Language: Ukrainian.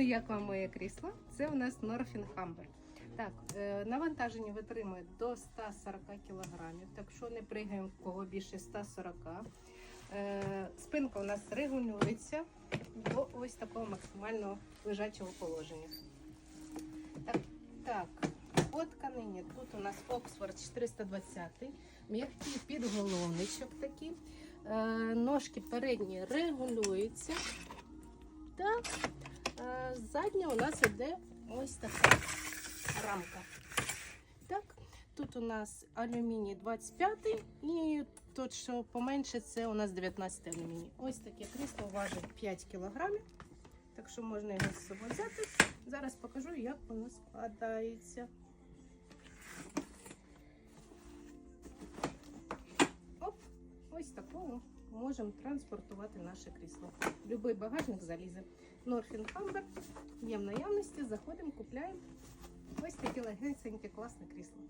Ну, як вам моє крісло? Це у нас Humber. Так, е, навантаження витримує до 140 кг, так що не пригаємо в кого більше 140 Е, Спинка у нас регулюється до ось такого максимального лежачого положення. Так, так. по тканині тут у нас Oxford 420, м'який підголовничок такий. Е, Ножки передні регулюються. Та е, задня у нас іде ось така рамка. Так, тут у нас алюміній 25 і тут, що поменше, це у нас 19 алюміній. Ось таке крісло важить 5 кілограмів. Так що можна його з собою взяти. Зараз покажу, як воно складається. Ось такого можемо транспортувати наше крісло. Любий багажник залізе. Норфін Хамбер є в наявності, заходимо, купляємо. Ось таке легеньке класне крісло.